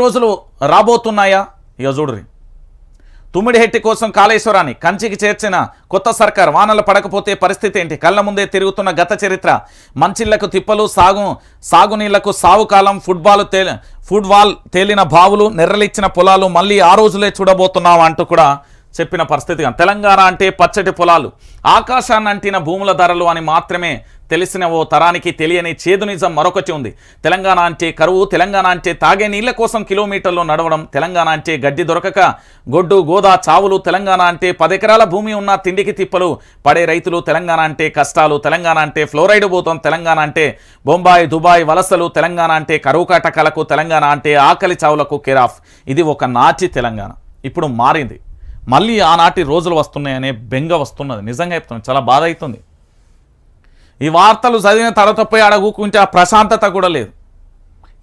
రోజులు రాబోతున్నాయా? ఇక చూడురి తుమ్మిడిహెట్టి కోసం కాళేశ్వరాన్ని కంచికి చేర్చిన కొత్త సర్కార్ వానలు పడకపోతే పరిస్థితి ఏంటి? కళ్ళ ముందే తిరుగుతున్న గత చరిత్ర మంచిళ్ళకు తిప్పలు సాగు సాగునీళ్ళకు సాగు కాలం ఫుట్బాల్ తే ఫుట్బాల్ తేలిన బావులు నెర్రలిచ్చిన పొలాలు మళ్ళీ ఆ రోజులే చూడబోతున్నాం అంటూ కూడా చెప్పిన పరిస్థితి కానీ తెలంగాణ అంటే పచ్చటి పొలాలు ఆకాశాన్ని అంటిన భూముల ధరలు అని మాత్రమే తెలిసిన ఓ తరానికి తెలియని చేదు నిజం మరొకటి ఉంది తెలంగాణ అంటే కరువు తెలంగాణ అంటే తాగే నీళ్ళ కోసం కిలోమీటర్లు నడవడం తెలంగాణ అంటే గడ్డి దొరకక గొడ్డు గోదా చావులు తెలంగాణ అంటే పదెకరాల భూమి ఉన్న తిండికి తిప్పలు పడే రైతులు తెలంగాణ అంటే కష్టాలు తెలంగాణ అంటే ఫ్లోరైడ్ భూతం తెలంగాణ అంటే బొంబాయి దుబాయ్ వలసలు తెలంగాణ అంటే కరువు కాటకాలకు తెలంగాణ అంటే ఆకలి చావులకు కేరాఫ్ ఇది ఒక నాచి తెలంగాణ ఇప్పుడు మారింది మళ్ళీ ఆనాటి రోజులు వస్తున్నాయనే బెంగ వస్తున్నది. నిజంగా చెప్తున్నాను చాలా బాధ అవుతుంది. ఈ వార్తలు చదివిన తర్వాత పోయి అడగుకుంటే ఆ ప్రశాంతత కూడా లేదు.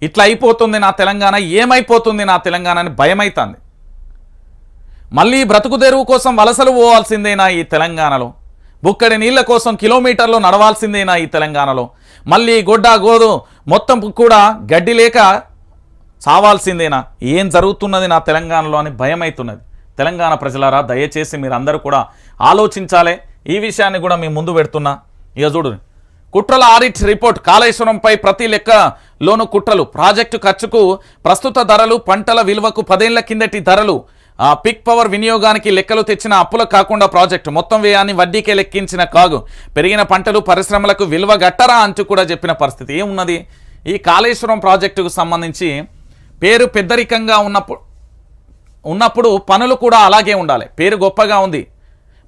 ఇట్లా అయిపోతుంది నా తెలంగాణ ఏమైపోతుంది నా తెలంగాణ అని భయమైతుంది. మళ్ళీ బ్రతుకు తెరువు కోసం వలసలు పోవాల్సిందేనా ఈ తెలంగాణలో? బుక్కడి నీళ్ళ కోసం కిలోమీటర్లు నడవాల్సిందేనా ఈ తెలంగాణలో? మళ్ళీ గొడ్డ గోదు మొత్తం కూడా గడ్డి లేక చావాల్సిందేనా ఏం జరుగుతున్నది నా తెలంగాణలో అని భయమైతున్నది. తెలంగాణ ప్రజలారా దయచేసి మీరందరూ కూడా ఆలోచించాలి. ఈ విషయాన్ని కూడా మేము ముందు పెడుతున్నా. ఇక చూడు కుట్రల ఆడిట్ రిపోర్ట్ కాళేశ్వరంపై ప్రతి లెక్కలోను కుట్రలు. ప్రాజెక్టు ఖర్చుకు ప్రస్తుత ధరలు పంటల విలువకు పదేళ్ళ కిందటి ధరలు. పిక్ పవర్ వినియోగానికి లెక్కలు తెచ్చిన అప్పులు కాకుండా ప్రాజెక్టు. మొత్తం వ్యయాన్ని వడ్డీకే లెక్కించిన కాగు. పెరిగిన పంటలు పరిశ్రమలకు విలువ గట్టరా అంటూ కూడా చెప్పిన పరిస్థితి ఏమున్నది? ఈ కాళేశ్వరం ప్రాజెక్టుకు సంబంధించి పేరు పెద్దరికంగా ఉన్నప్పుడు ఉన్నప్పుడు పనులు కూడా అలాగే ఉండాలి. పేరు గొప్పగా ఉంది.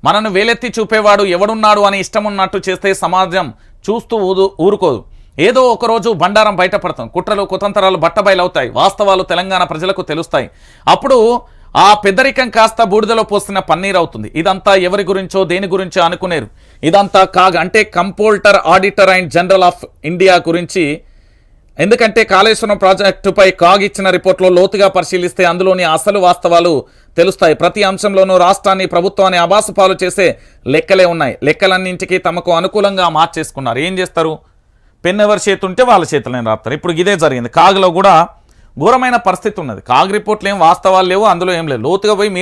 మనను వేలెత్తి చూపేవాడు ఎవడున్నాడు అని ఇష్టం ఉన్నట్టు చేస్తే సమాజం చూస్తూ ఊదు ఊరుకోదు. ఏదో ఒకరోజు బండారం బయటపడతాం. కుట్రలు కుతంత్రాలు బట్టబయలవుతాయి. వాస్తవాలు తెలంగాణ ప్రజలకు తెలుస్తాయి. అప్పుడు ఆ పెద్దరికం కాస్త బూడిదలో పోసిన పన్నీర్ అవుతుంది. ఇదంతా ఎవరి గురించో దేని గురించో అనుకునేరు. ఇదంతా కాగ అంటే comptroller auditor and general of India గురించి ఎందుకంటే కాళేశ్వరం ప్రాజెక్టుపై కాగ్ ఇచ్చిన రిపోర్ట్లో లోతుగా పరిశీలిస్తే అందులోని అసలు వాస్తవాలు తెలుస్తాయి. ప్రతి అంశంలోనూ రాష్ట్రాన్ని ప్రభుత్వాన్ని అబాసుపాలు చేసే లెక్కలే ఉన్నాయి. లెక్కలన్నింటికి తమకు అనుకూలంగా మార్చేసుకున్నారు. ఏం చేస్తారు? పెన్ ఎవరి చేతి ఉంటే వాళ్ళ చేతిలోనే రాస్తారు ఇప్పుడు ఇదే జరిగింది. కాగ్లో కూడా ఘోరమైన పరిస్థితి ఉన్నది. కాగ్ రిపోర్ట్లు ఏం వాస్తవాలు లేవు అందులో ఏం లేవు లోతుగా పోయి మీరు